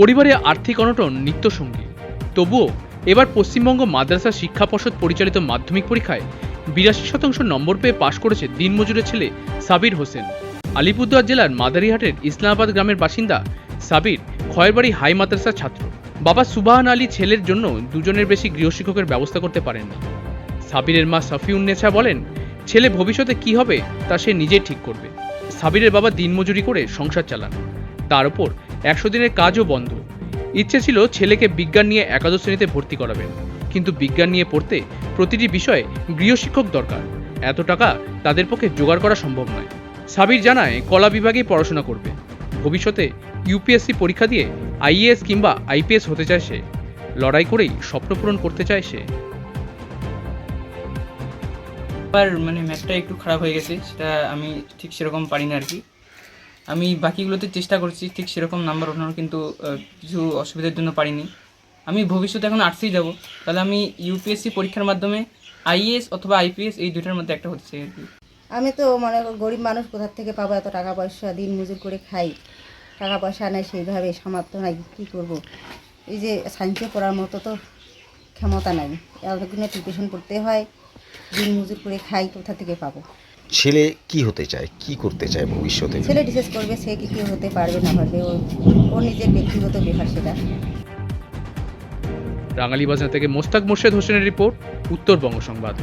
পরিবারে আর্থিক অনটন, নিত্যসঙ্গী। তবুও এবার পশ্চিমবঙ্গ মাদ্রাসা শিক্ষা পর্ষদ পরিচালিত মাধ্যমিক পরীক্ষায় বিরাশি শতাংশ নম্বর পেয়ে পাশ করেছে দিনমজুরের ছেলে সাবির হোসেন। আলিপুরদুয়ার জেলার মাদারিহাটের ইসলামাবাদ গ্রামের বাসিন্দা সাবির খয়েরবাড়ি হাই মাদ্রাসার ছাত্র। বাবা সুবাহান আলী ছেলের জন্য দুজনের বেশি গৃহশিক্ষকের ব্যবস্থা করতে পারেননি সাবিরের মা সফিউন্নেছা বলেন, ছেলে ভবিষ্যতে কি হবে তা সে নিজেই ঠিক করবে। সাবিরের বাবা দিনমজুরি করে সংসার চালান। তার উপর একশো দিনের কাজও বন্ধ। ইচ্ছে ছিল ছেলেকে বিজ্ঞান নিয়ে একাদশ শ্রেণীতে ভর্তি করাবেন, কিন্তু বিজ্ঞান নিয়ে পড়তে প্রতিটি বিষয়ে গৃহশিক্ষক দরকার। এত টাকা তাদের পক্ষে জোগাড় করা সম্ভব নয়। সাবির জানায়, কলা বিভাগেই পড়াশোনা করবে। ভবিষ্যতে ইউপিএসসি পরীক্ষা দিয়ে আইএএস কিংবা আইপিএস হতে চায় সে। লড়াই করেই স্বপ্ন পূরণ করতে চায় সে। এবার মানে ম্যাথটা একটু খারাপ হয়ে গেছে, সেটা আমি ঠিক সেরকম পারি না আর কি। আমি বাকিগুলোতে চেষ্টা করছি, ঠিক সেরকম নাম্বার ওঠানোর কিন্তু কিছু অসুবিধার জন্য পারিনি। আমি ভবিষ্যতে এখন আর্টসেই যাব, তাহলে আমি ইউপিএসসি পরীক্ষার মাধ্যমে আইএস অথবা আইপিএস এই দুটার মধ্যে একটা হচ্ছে আর কি। আমি তো মানে গরিব মানুষ কোথার থেকে পাবো এত টাকা পয়সা, দিন মজুর করে খাই। টাকা পয়সা নেই, সেইভাবে সামর্থ্য নাই, কী করব? এই যে সায়েন্সে পড়ার মতো তো ক্ষমতা নাই। এতগুলো টিউশন পড়তে হয়, দিন মজুর করে খাই, কোথা থেকে পাবো? ছেলে কি হতে চায়? কি করতে চায় ভবিষ্যতে? ছেলে ডিসেস করবে সে কি কি হতে পারবে না পারবে ও ওর নিজের ব্যক্তিগত ব্যাপার সেটা। রাঙালি বাজার থেকে মোস্তাক মোর্শেদ হোসেনের রিপোর্ট উত্তরবঙ্গ সংবাদ।